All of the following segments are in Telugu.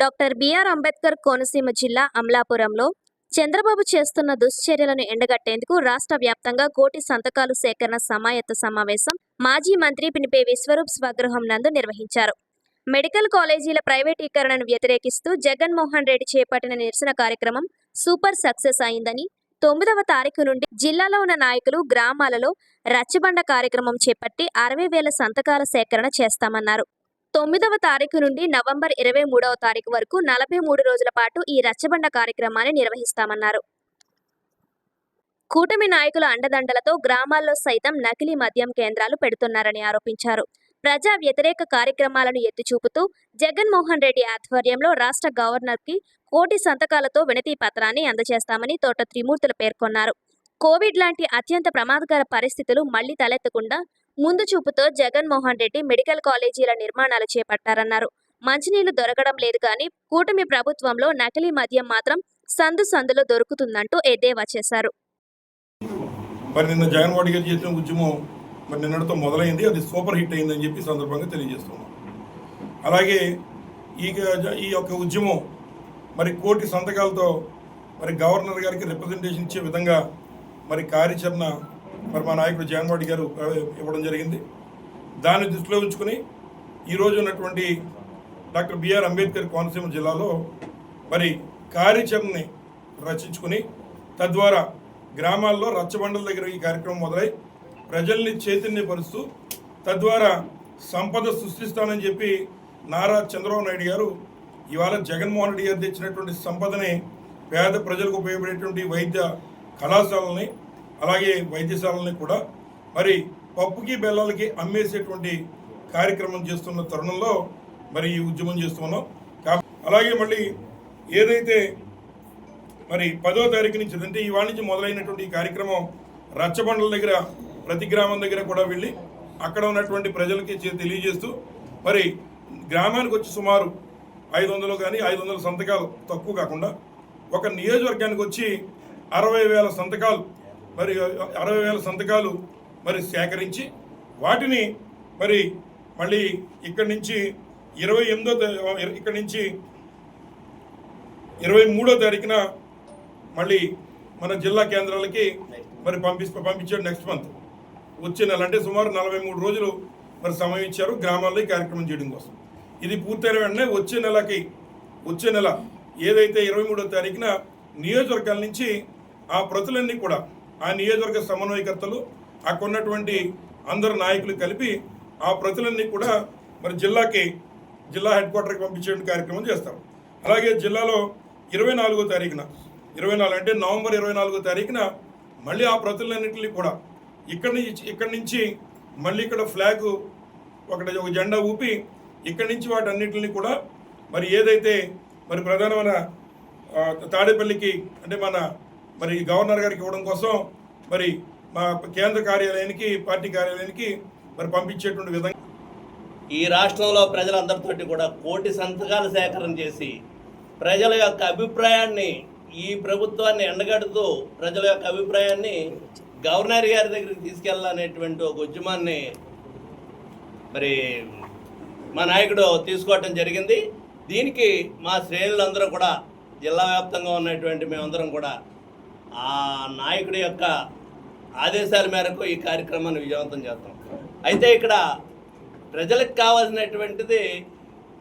డాక్టర్ బిఆర్ అంబేద్కర్ కోనసీమ జిల్లా అమలాపురంలో చంద్రబాబు చేస్తున్న దుశ్చర్యలను ఎండగట్టేందుకు రాష్ట్ర వ్యాప్తంగా కోటి సంతకాలు సేకరణ సమాయత్త సమావేశం మాజీ మంత్రి పినిపే విశ్వరూప్ స్వగృహం నందు నిర్వహించారు. మెడికల్ కాలేజీల ప్రైవేటీకరణను వ్యతిరేకిస్తూ జగన్మోహన్ రెడ్డి చేపట్టిన నిరసన కార్యక్రమం సూపర్ సక్సెస్ అయిందని తొమ్మిదవ తారీఖు నుండి జిల్లాలో ఉన్న నాయకులు గ్రామాలలో రచ్చబండ కార్యక్రమం చేపట్టి అరవై వేల సంతకాల సేకరణ చేస్తామన్నారు. తొమ్మిదవ తారీఖు నుండి నవంబర్ ఇరవై మూడవ తారీఖు వరకు నలభై మూడు రోజుల పాటు ఈ రచ్చబండ కార్యక్రమాన్ని నిర్వహిస్తామన్నారు. కూటమి నాయకుల అండదండలతో గ్రామాల్లో సైతం నకిలీ మద్యం కేంద్రాలు పెడుతున్నారని ఆరోపించారు. ప్రజా వ్యతిరేక కార్యక్రమాలను ఎత్తిచూపుతూ జగన్మోహన్ రెడ్డి ఆధ్వర్యంలో రాష్ట్ర గవర్నర్కి కోటి సంతకాలతో వినతి పత్రాన్ని అందజేస్తామని తోట త్రిమూర్తులు పేర్కొన్నారు. కోవిడ్ లాంటి అత్యంత ప్రమాదకర పరిస్థితులు మళ్ళీ తలెత్తకుండా ముందు చూపుతో జగన్మోహన్ రెడ్డి మెడికల్ కాలేజీల నిర్మాణాలు చేపట్టారన్నారు. మంచినీళ్ళు దొరకడం లేదు కానీ కూటమి ప్రభుత్వంలో నకిలీ మద్యం మాత్రం సందు సందులో దొరుకుతుందంటూ ఎద్దేవా చేశారు. మరి నిన్న జగన్మోహన్ గారు చేసిన ఉద్యమం మరి నిన్నటితో మొదలైంది. అది సూపర్ హిట్ అయిందని చెప్పి సందర్భంగా తెలియజేస్తున్నాం. అలాగే ఈ ఈ యొక్క ఉద్యమం మరి కోటి సంతకాలతో మరి గవర్నర్ గారికి రిప్రజెంటేషన్ ఇచ్చే విధంగా మరి కార్యాచరణ మరి మా నాయకుడు జగన్మోహన్ గారు ఇవ్వడం జరిగింది. దాన్ని దృష్టిలో ఉంచుకుని ఈరోజు ఉన్నటువంటి డాక్టర్ బిఆర్ అంబేద్కర్ కోనసీమ జిల్లాలో మరి కార్యాచరణని రచించుకుని తద్వారా గ్రామాల్లో రచ్చబండల దగ్గర ఈ కార్యక్రమం మొదలై ప్రజల్ని చైతన్యపరుస్తూ తద్వారా సంపద సృష్టిస్తానని చెప్పి నారా చంద్రబాబు నాయుడు గారు ఇవాళ జగన్మోహన్ రెడ్డి గారు తెచ్చినటువంటి సంపదని పేద ప్రజలకు ఉపయోగపడేటువంటి వైద్య కళాశాలని అలాగే వైద్యశాలని కూడా మరి పప్పుకి బెల్లాలకి అమ్మేసేటువంటి కార్యక్రమం చేస్తున్న తరుణంలో మరి ఈ ఉద్యమం చేస్తున్నాం. కా- అలాగే మళ్ళీ ఏదైతే మరి పదో తారీఖు నుంచి అంటే ఈ వాణిజ్యం మొదలైనటువంటి ఈ కార్యక్రమం రచ్చబండల దగ్గర ప్రతి గ్రామం దగ్గర కూడా వెళ్ళి అక్కడ ఉన్నటువంటి ప్రజలకి తెలియజేస్తూ మరి గ్రామానికి వచ్చి సుమారు ఐదు వందలు కానీ ఐదు వందల సంతకాలు తక్కువ కాకుండా ఒక నియోజకవర్గానికి వచ్చి అరవై వేల సంతకాలు మరి అరవై వేల సంతకాలు మరి సేకరించి వాటిని మరి మళ్ళీ ఇక్కడి నుంచి ఇరవై ఎనిమిదో ఇక్కడి నుంచి ఇరవై మూడో తారీఖున మళ్ళీ మన జిల్లా కేంద్రాలకి మరి పంపి పంపించాడు నెక్స్ట్ మంత్ వచ్చే నెల అంటే సుమారు నలభై మూడు రోజులు మరి సమయం ఇచ్చారు గ్రామాల్లో ఈ కార్యక్రమం చేయడం కోసం. ఇది పూర్తయిన వెంటనే వచ్చే నెలకి వచ్చే నెల ఏదైతే ఇరవై మూడో తారీఖున నియోజకవర్గాల నుంచి ఆ ప్రతులన్నీ కూడా ఆ నియోజకవర్గ సమన్వయకర్తలు అక్కడున్నటువంటి అందరు నాయకులు కలిపి ఆ ప్రతులన్నీ కూడా మరి జిల్లాకి జిల్లా హెడ్ క్వార్టర్కి పంపించే కార్యక్రమం చేస్తాం. అలాగే జిల్లాలో ఇరవై నాలుగో తారీఖున ఇరవై నాలుగు అంటే నవంబర్ ఇరవై నాలుగో తారీఖున మళ్ళీ ఆ ప్రతులన్నింటినీ కూడా ఇక్కడి నుంచి ఇక్కడి నుంచి మళ్ళీ ఇక్కడ ఫ్లాగ్ ఒకటి ఒక జెండా ఊపి ఇక్కడి నుంచి వాటన్నిటిని కూడా మరి ఏదైతే మరి ప్రధానమైన తాడేపల్లికి అంటే మన మరి గవర్నర్ గారికి ఇవ్వడం కోసం మరి మా కేంద్ర కార్యాలయానికి పార్టీ కార్యాలయానికి మరి పంపించేటువంటి విధంగా ఈ రాష్ట్రంలో ప్రజలందరితోటి కూడా కోటి సంతకాలు సేకరణ చేసి ప్రజల యొక్క అభిప్రాయాన్ని ఈ ప్రభుత్వాన్ని ఎండగడుతూ ప్రజల యొక్క అభిప్రాయాన్ని గవర్నర్ గారి దగ్గరికి తీసుకెళ్ళాలనేటువంటి ఒక ఉద్యమాన్ని మరి మా నాయకుడు తీసుకోవటం జరిగింది. దీనికి మా శ్రేణులందరూ కూడా జిల్లా వ్యాప్తంగా ఉన్నటువంటి మేమందరం కూడా ఆ నాయకుడి యొక్క ఆదేశాల మేరకు ఈ కార్యక్రమాన్ని విజయవంతం చేస్తాం. అయితే ఇక్కడ ప్రజలకు కావాల్సినటువంటిది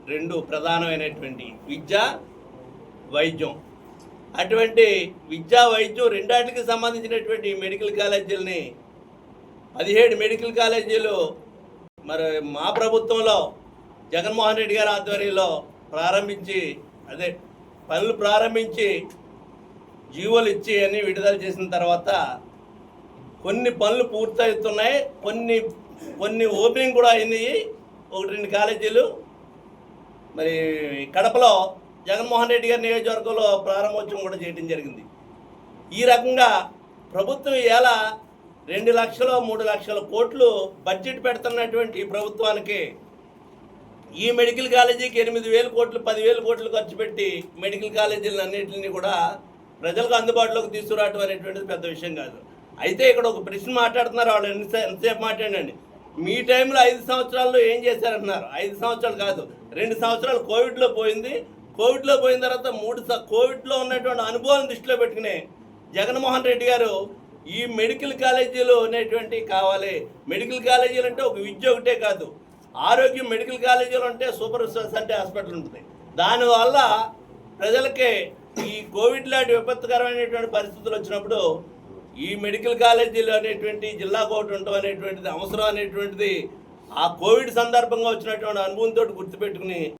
రెండు ప్రధానమైనటువంటి విద్య వైద్యం. అటువంటి విద్యా వైద్యం రెండాటికి సంబంధించినటువంటి మెడికల్ కాలేజీలని పదిహేడు మెడికల్ కాలేజీలు మరి మా ప్రభుత్వంలో జగన్మోహన్ రెడ్డి గారి ఆధ్వర్యంలో ప్రారంభించి అదే పనులు ప్రారంభించి జీవోలు ఇచ్చి అన్ని విడుదల చేసిన తర్వాత కొన్ని పనులు పూర్తవుతున్నాయి. కొన్ని కొన్ని ఓపెనింగ్ కూడా అయినాయి. ఒకటి రెండు కాలేజీలు. మరి కడపలో జగన్మోహన్ రెడ్డి గారి నియోజకవర్గంలో ప్రారంభోత్సవం కూడా చేయడం జరిగింది. ఈ రకంగా ప్రభుత్వం ఎలా రెండు లక్షలు మూడు లక్షల కోట్లు బడ్జెట్ పెడుతున్నటువంటి ప్రభుత్వానికి ఈ మెడికల్ కాలేజీకి ఎనిమిది వేల కోట్లు పదివేల కోట్లు ఖర్చు పెట్టి మెడికల్ కాలేజీలను అన్నింటినీ కూడా ప్రజలకు అందుబాటులోకి తీసుకురావటం అనేటువంటిది పెద్ద విషయం కాదు. అయితే ఇక్కడ ఒక ప్రశ్న మాట్లాడుతున్నారు వాళ్ళు ఎన్ని ఎంతసేపు మాట్లాడండి మీ టైంలో ఐదు సంవత్సరాల్లో ఏం చేశారంటున్నారు ఐదు సంవత్సరాలు కాదు రెండు సంవత్సరాలు కోవిడ్లో పోయింది. కోవిడ్లో పోయిన తర్వాత మూడు స- కోవిడ్లో ఉన్నటువంటి అనుభవాన్ని దృష్టిలో పెట్టుకుని జగన్మోహన్ రెడ్డి గారు ఈ మెడికల్ కాలేజీలు అనేటువంటి కావాలి. మెడికల్ కాలేజీలు అంటే ఒక విద్య ఒకటే కాదు. ఆరోగ్యం మెడికల్ కాలేజీలు అంటే సూపర్ స్పెషాలిటీ హాస్పిటల్ ఉంటుంది. దానివల్ల ప్రజలకి ఈ కోవిడ్ లాంటి విపత్తుకరమైనటువంటి పరిస్థితులు వచ్చినప్పుడు ఈ మెడికల్ కాలేజీలు అనేటువంటి జిల్లాకు ఒకటి ఉండటం అనేటువంటిది అవసరం అనేటువంటిది ఆ కోవిడ్ సందర్భంగా వచ్చినటువంటి అనుభవంతో గుర్తుపెట్టుకుని